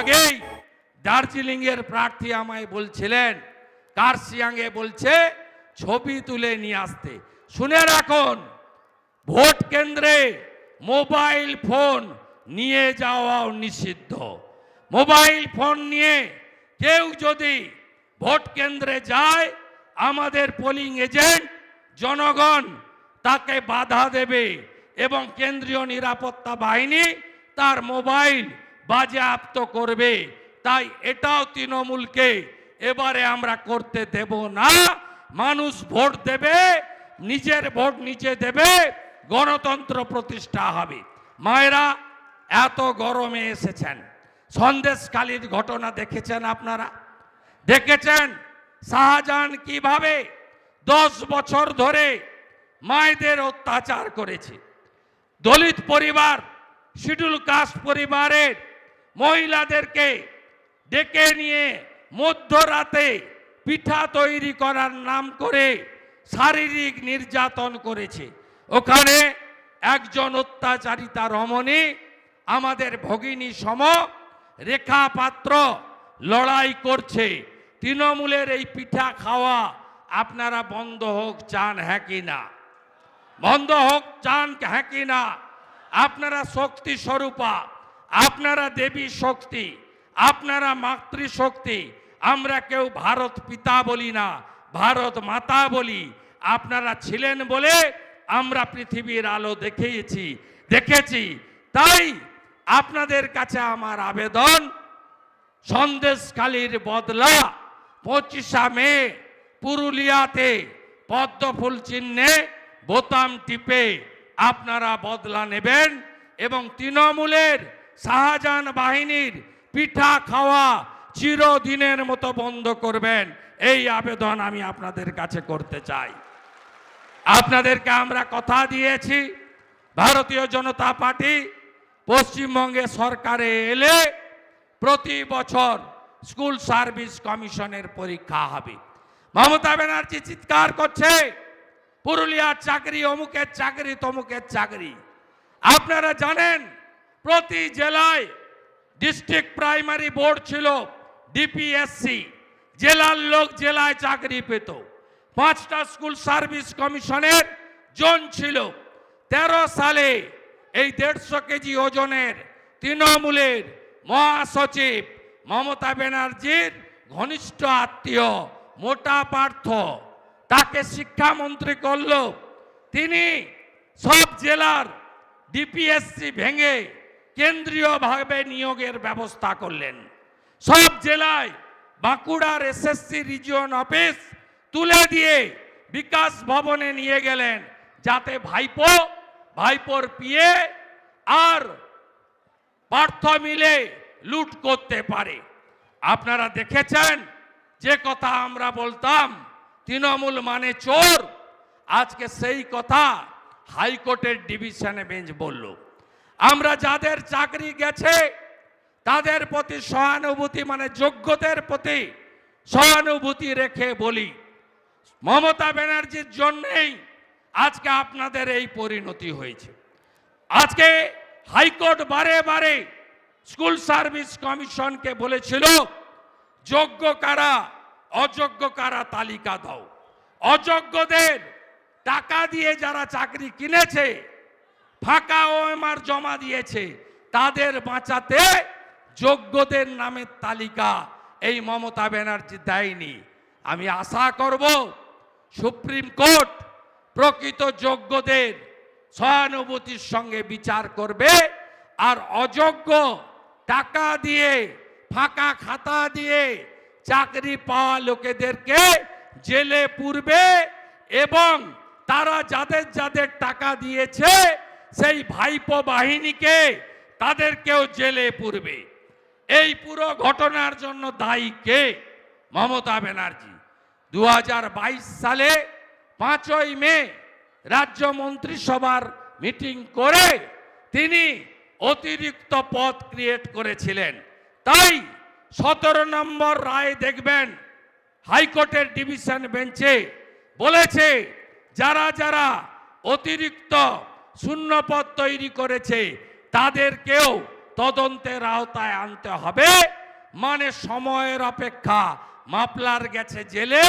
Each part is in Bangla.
আগেই দার্জিলিংয়ের প্রার্থী আমায় বলছিলেন, কার্শিয়াংয়ে বলছে, ছবি তুলে নিয়ে আসতে। শুনে রাখুন, ভোট কেন্দ্রে মোবাইল ফোন নিয়ে যাওয়াও নিষিদ্ধ। মোবাইল ফোন নিয়ে কেউ যদি ভোট কেন্দ্রে যায়, আমাদের পোলিং এজেন্ট, জনগণ তাকে বাধা দেবে এবং কেন্দ্রীয় নিরাপত্তা বাহিনী তার মোবাইল বাজেয়াপ্ত করবে। তাই এটাও তৃণমূলকে এবারে আমরা করতে দেব না। মানুষ ভোট দেবে, নিজের ভোট নিজে দেবে, গণতন্ত্র প্রতিষ্ঠা হবে। মায়েরা, এত গরমে এসেছেন। সন্দেশকালীর ঘটনা দেখেছেন আপনারা? দেখেছেন? শাহজাহান কীভাবে দশ বছর ধরে মায়েদের অত্যাচার করেছে? দলিত পরিবার, শিডুল কাস্ট পরিবারের মহিলাদেরকে ডেকে নিয়ে মধ্যরাতে পিঠা তৈরি করার নাম করে শারীরিক নির্যাতন করেছে। ওখানে একজন অত্যাচারিতা রমণী, আমাদের ভগিনী সম রেখা পাত্র লড়াই করছে। তৃণমূলের এই পিঠা খাওয়া আপনারা বন্ধ হোক, চান হ্যাঁ কি না? বন্ধ হোক, চান হ্যাঁ কি না? আপনারা শক্তি স্বরূপা আপনারা দেবী শক্তি, আপনারা মাতৃশক্তি, আমরা কেউ ভারত পিতা বলি না, ভারত মাতা বলি। আপনারা ছিলেন বলে আমরা পৃথিবীর আলো দেখিয়েছি, দেখেছি। তাই আপনাদের কাছে আমার আবেদন, সন্দেশখালীর বদলা পঁচিশা মে পুরুলিয়াতে পদ্মফুল চিহ্নে বোতাম টিপে আপনারা বদলা নেবেন এবং তৃণমূলের শাহজাহান বাহিনীর পিঠা খাওয়া চিরদিনের মতো বন্ধ করবেন। এই আবেদন আমি আপনাদের কাছে করতে চাই। আপনাদেরকে আমরা কথা দিয়েছি, ভারতীয় জনতা পার্টি পশ্চিমবঙ্গে সরকারে এলে প্রতি বছর স্কুল সার্ভিস কমিশনের পরীক্ষা হবে। মমতা ব্যানার্জি চিৎকার করছে, পুরুলিয়ার চাকরি, অমুকের চাকরি, তমুকের চাকরি। আপনারা জানেন প্রতি জেলায় ডিস্ট্রিক্ট প্রাইমারি বোর্ড ছিল ডিপিএসসি জেলার লোক জেলায় চাকরি পেত। পাঁচটা স্কুল সার্ভিস কমিশনের জোন ছিল। তেরো সালে এই দেড়শো কেজি ওজনের তৃণমূলের মহাসচিব মমতা ব্যানার্জির ঘনিষ্ঠ আত্মীয় মোটা পার্থ। তাকে শিক্ষামন্ত্রী করল। তিনি সব জেলার ডিপিএসসি ভেঙে কেন্দ্রীয়ভাবে নিয়োগের ব্যবস্থা করলেন। সব জেলায় বাঁকুড়ার এসএসসি রিজিয়ন অফিস তুলে দিয়ে বিকাশ ভবনে নিয়ে গেলেন যাতে ভাইপো, ভাইপোর পিয়ে আর পার্থ মিলে লুট করতে পারে। আপনারা দেখেছেন, যে কথা আমরা বলতাম, তৃণমূল মানে চোর। আজকে সেই কথা হাইকোর্টের ডিভিশনে বেঞ্চ বলল। আমরা যাদের চাকরি গেছে, তাদের প্রতি সহানুভূতি মানে যোগ্যদের প্রতি সহানুভূতি রেখে বলি। মমতা ব্যানার্জির জন্যেই আজকে আপনাদের এই পরিণতি হয়েছে। আজকে হাইকোর্ট বারে বারে স্কুল সার্ভিস কমিশনকে বলেছিল, যোগ্য কারা, অযোগ্য কারা তালিকা দাও। অযোগ্যদের টাকা দিয়ে যারা চাকরি কিনেছে ফাঁকা ও ওএমআর জমা দিয়েছে। তাদের বাঁচাতে যোগ্যদের নামের তালিকা। এই মমতা ব্যানার্জি দেয়নি। আমি আশা করব সুপ্রিম কোর্ট প্রকৃত যোগ্যদের সহানুভূতির সঙ্গে বিচার করবে আর অযোগ্য টাকা দিয়ে, ফাঁকা খাতা দিয়ে চাকরি পাওয়া লোকেদেরকে জেলে পুরবে এবং তারা যাদের যাদের টাকা দিয়েছে সেই ভাইপো বাহিনীকে তাদেরকেও জেলে পুরবে। এই পুরো ঘটনার জন্য দায়ী কে? মমতা ব্যানার্জি। দু সালে পাঁচই মে রাজ্য মন্ত্রিসভার মিটিং করে তিনি অতিরিক্ত পদ ক্রিয়েট করেছিলেন। তাই সতেরো নম্বর রায় দেখবেন, হাইকোর্টের ডিভিশন বেঞ্চে বলেছে, যারা যারা অতিরিক্ত শূন্য পদ তৈরি করেছে, তাদেরকেও তদন্তের আওতায় আনতে হবে। মানে সময়ের অপেক্ষা মাপলার গেছে জেলে,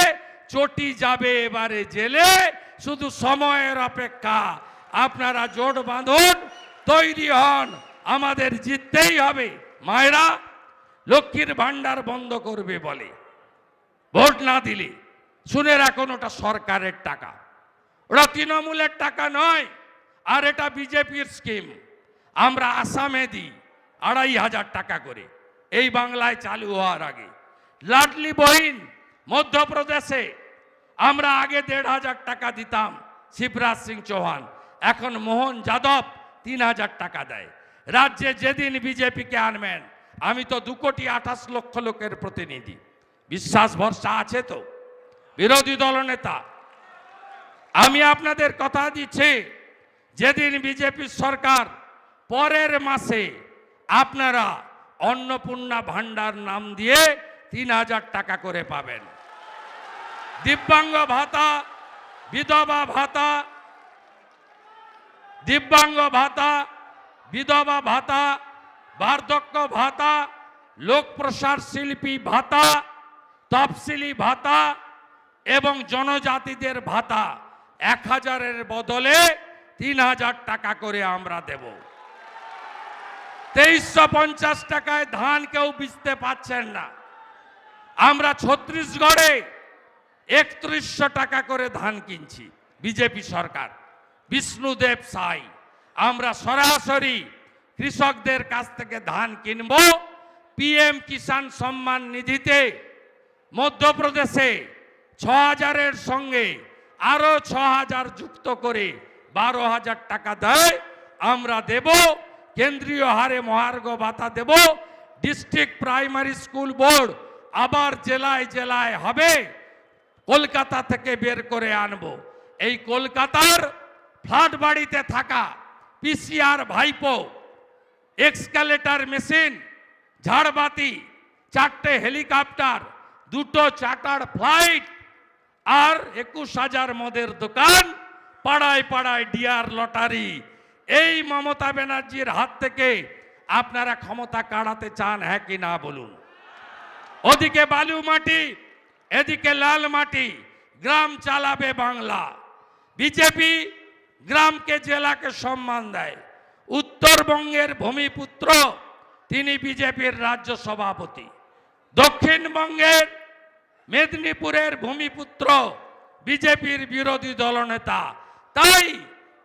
চটি যাবে এবারে জেলে, শুধু সময়ের অপেক্ষা। আপনারা জোট বাঁধুন, তৈরি হন, আমাদের জিততেই হবে। মায়েরা, লক্ষ্মীর ভাণ্ডার বন্ধ করবে বলে। ভোট না দিলে, শুনে রাখুন ওটা সরকারের টাকা। ওটা তৃণমূলের টাকা নয়। আর এটা বিজেপির স্কিম। আমরা আসামে দিই আড়াই হাজার টাকা করে। এই বাংলায় চালু হওয়ার আগে। লাডলি বহিন মধ্যপ্রদেশে। আমরা আগে দেড় হাজার টাকা দিতাম শিবরাজ সিং চৌহান। এখন মোহন যাদব তিন হাজার টাকা দেয়। রাজ্যে যেদিন বিজেপিকে আনবেন, আমি তো দু কোটি আঠাশ লক্ষ লোকের প্রতিনিধি। বিশ্বাস ভরসা আছে তো? বিরোধী দলনেতা। আমি আপনাদের কথা দিচ্ছি যেদিন বিজেপি সরকার পরের মাসে আপনারা অন্নপূর্ণা ভান্ডার নাম দিয়ে তিন হাজার টাকা করে পাবেন। দিব্যাঙ্গ ভাতা, বিধবা ভাতা, দিব্যাঙ্গ ভাতা, বিধবা ভাতা, বার্ধক্য ভাতা, লোক প্রসার শিল্পী ভাতা, তফসিলি ভাতা এবং জনজাতিদের ভাতা এক হাজারের বদলে তিন হাজার টাকা করে আমরা দেব। তেইশশো পঞ্চাশ টাকায় ধান কেউ বিচতে পাচ্ছেন না। আমরা ছত্রিশগড়ে একত্রিশশো টাকা করে ধান কিনছি, বিজেপি সরকার। বিষ্ণুদেব সাই, আমরা সরাসরি কৃষকদের কাছ থেকে ধান কিনব। পিএম কিষাণ সম্মান নিধিতে মধ্যপ্রদেশে ছ হাজারের সঙ্গে আরও ছ হাজার যুক্ত করে বারো হাজার টাকা দেয়, আমরা দেব, কেন্দ্রীয় হারে মহার্ঘ ভাতা দেব ডিস্ট্রিক্ট প্রাইমারি স্কুল বোর্ড আবার জেলায় জেলায় হবে, কলকাতা থেকে বের করে আনব। এই কলকাতার ফ্ল্যাট বাড়িতে থাকা পিসিআর ভাইপো এক্সকালেটার মেশিন ঝাড়বাতি, চারটে হেলিকপ্টার দুটো চার্টার ফ্লাইট আর একুশ হাজার মদের দোকান পাড়ায় পাড়ায় ডিয়ার লটারি। এই মমতা ব্যানার্জির হাত থেকে আপনারা ক্ষমতা কাড়াতে চান হ্যাঁ কি না বলুন? ওদিকে বালু মাটি, এদিকে লাল মাটি, গ্রাম চালাবে বাংলা। বিজেপি গ্রামকে, জেলাকে সম্মান দেয়। উত্তরবঙ্গের ভূমিপুত্র, তিনি বিজেপির রাজ্য সভাপতি। দক্ষিণবঙ্গের মেদিনীপুরের ভূমিপুত্র, বিজেপির বিরোধী দলনেতা। তাই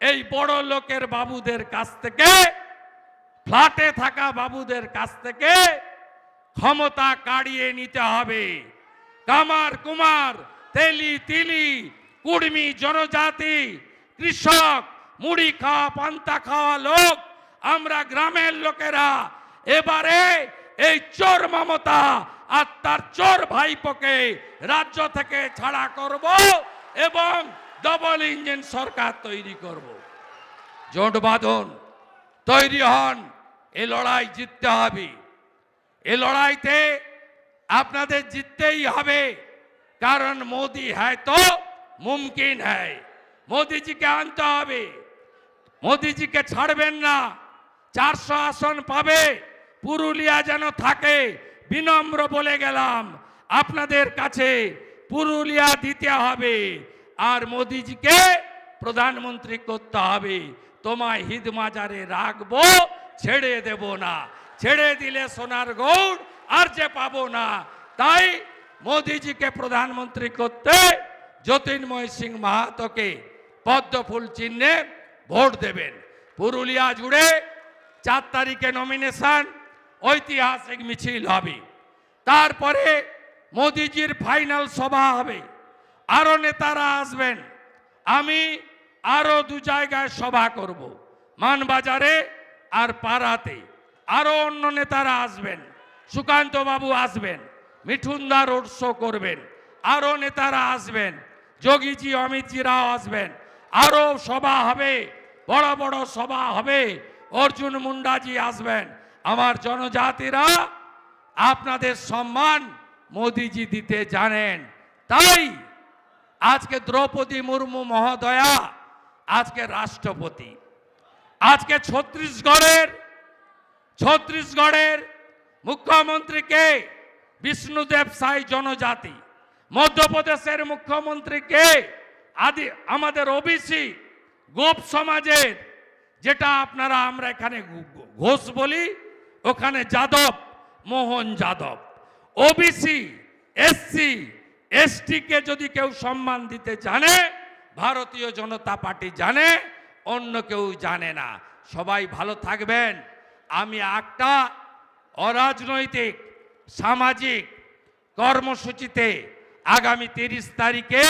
এই বড় লোকের বাবুদের কাছ থেকে, ফ্ল্যাটে থাকা বাবুদের কাছ থেকে ক্ষমতা কাড়িয়ে নিতে হবে। কামার, কুমার, তেলি, তিলি কুর্মি জনজাতি, কৃষক, মুড়ি খাওয়া, পান্তা খাওয়া লোক, আমরা গ্রামের লোকেরা এবারে এই চোর মমতা আর তার চোর ভাইপোকে রাজ্য থেকে ছাড়া করব এবং ডবল ইঞ্জিন সরকার তৈরি করব। জোট বাঁধন তৈরি হন। এ লড়াই জিততে হবে। এ লড়াইতে আপনাদের জিততেই হবে। কারণ মোদি হ্যায় তো মুমকিন হ্যায়। মোদিজিকে আনতে হবে। মোদিজিকে ছাড়বেন না। চারশো আসন পাবে। পুরুলিয়া যেন থাকে। বিনম্র বলে গেলাম। আপনাদের কাছে পুরুলিয়া দিতে হবে। আর মোদিজিকে প্রধানমন্ত্রী করতে হবে। তোমায় হিদ মাজারে রাখব, ছেড়ে দেব না। ছেড়ে দিলে সোনার গৌড় আর যে পাবো না। তাই মোদিজিকে প্রধানমন্ত্রী করতে যতীনময় সিং মাহাতোকে পদ্মফুল চিহ্নে ভোট দেবেন। পুরুলিয়া জুড়ে চার তারিখে নমিনেশন ঐতিহাসিক মিছিল হবে। তারপরে মোদিজির ফাইনাল সভা হবে। আরও নেতারা আসবেন। আমি আরও দু জায়গায় সভা করব, মানবাজারে আর পাড়াতে। আরও অন্য নেতারা আসবেন, সুকান্ত বাবু আসবেন, মিঠুনদা রোড শো করবেন, আরও নেতারা আসবেন, যোগীজি অমিতজি রাও আসবেন। আরও সভা হবে, বড় বড় সভা হবে, অর্জুন মুন্ডাজি আসবেন। আমার জনজাতিরা আপনাদের সম্মান মোদিজি দিতে জানেন, তাই আজকে দ্রৌপদী মুর্মু মহোদয়া, আজকে রাষ্ট্রপতি। আজকে ছত্তিশগড়ের ছত্তিশগড়ের মুখ্যমন্ত্রীকে বিষ্ণুদেব সাই জনজাতি। মধ্যপ্রদেশের মুখ্যমন্ত্রীকে আদি, আমাদের ওবিসি গোপ সমাজের, যেটা আপনারা, আমরা এখানে ঘোষ বলি, ওখানে যাদব, মোহন যাদব। ওবিসি এসসি এসটিকে যদি কেউ সম্মান দিতে জানে, ভারতীয় জনতা পার্টি জানে, অন্য কেউ জানে না। সবাই ভালো থাকবেন। আমি একটা অরাজনৈতিক, সামাজিক কর্মসূচিতে আগামী তিরিশ তারিখে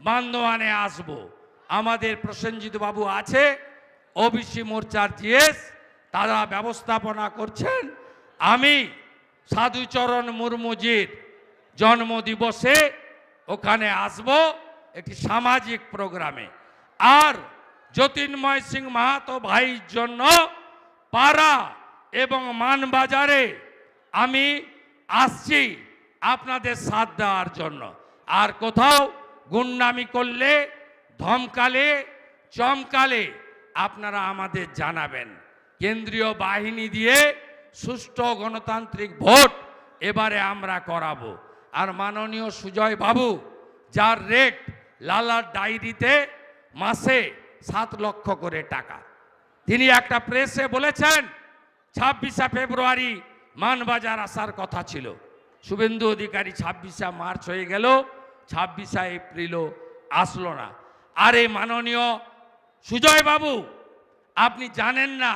বান্দোয়ানে আসব। আমাদের প্রসেনজিৎ বাবু আছে, ওবিসি মোর্চার জিএস, তারা ব্যবস্থাপনা করছেন। আমি সাধুচরণ মুর্মুজির জন্মদিবসে ওখানে আসব একটি সামাজিক প্রোগ্রামে। আর জ্যোতির্ময় সিং মাহাতো ভাইয়ের জন্য পাড়া এবং মানবাজারে আমি আসছি আপনাদের সাথ দেওয়ার জন্য। আর কোথাও গুন্ডামি করলে, ধমকালে, চমকালে আপনারা আমাদের জানাবেন। কেন্দ্রীয় বাহিনী দিয়ে সুষ্ঠু গণতান্ত্রিক ভোট এবারে আমরা করাবো। আর মাননীয় সুজয় বাবু, যার রেট লালার ডায়েরিতে মাসে সাত লক্ষ করে টাকা। তিনি একটা প্রেসে বলেছেন, ছাব্বিশে ফেব্রুয়ারি মানবাজার আসার কথা ছিল। শুভেন্দু অধিকারী ছাব্বিশে মার্চ হয়ে গেল, ছাব্বিশে এপ্রিলও আসলো না। আরে মাননীয় সুজয় বাবু, আপনি জানেন না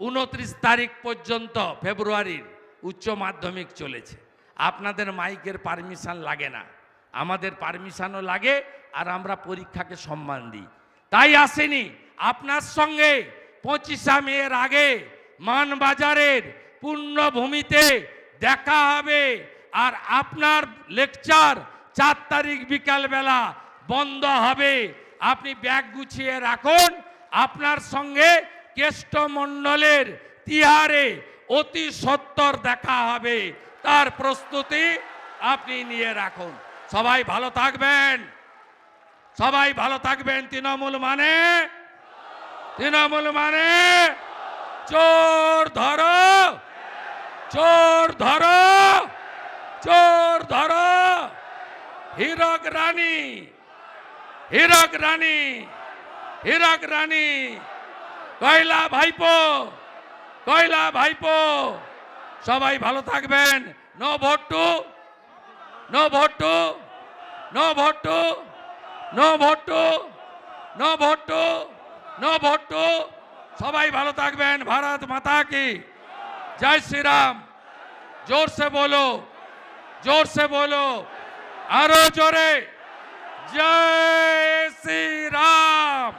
উনত্রিশ তারিখ পর্যন্ত ফেব্রুয়ারির উচ্চ মাধ্যমিক চলেছে। আপনাদের মাইকের পারমিশন লাগে না। আমাদের পারমিশনও লাগে আর আমরা পরীক্ষাকে সম্মান দিই। তাই আসেনি। আপনার সঙ্গে পঁচিশা মেয়ের আগে মানবাজারের পূর্ণভূমিতে দেখা হবে আর আপনার লেকচার চার তারিখ বিকালবেলা বন্ধ হবে। আপনি ব্যাগ গুছিয়ে রাখুন। আপনার সঙ্গে কেষ্টমণ্ডলের তিহারে অতি সত্তর দেখা হবে। তার প্রস্তুতি আপনি নিয়ে রাখুন। সবাই ভালো থাকবেন। সবাই ভালো থাকবেন তৃণমূল মানে? তৃণমূল মানে? চোর ধরো। চোর ধরো। চোর ধরো। হীরক রানী। হীরক রানী। হীরক রানী। কয়লা ভাইপো। কয়লা ভাইপো। সবাই ভালো থাকবেন। No vote to no vote to no vote to no vote to no vote to no vote to সবাই ভালো থাকবেন। ভারত মাতা কি। জয় শ্রীরাম। জোর সে বলো জোর সে বলো। আরও জোরে। জয় শ্রীরাম।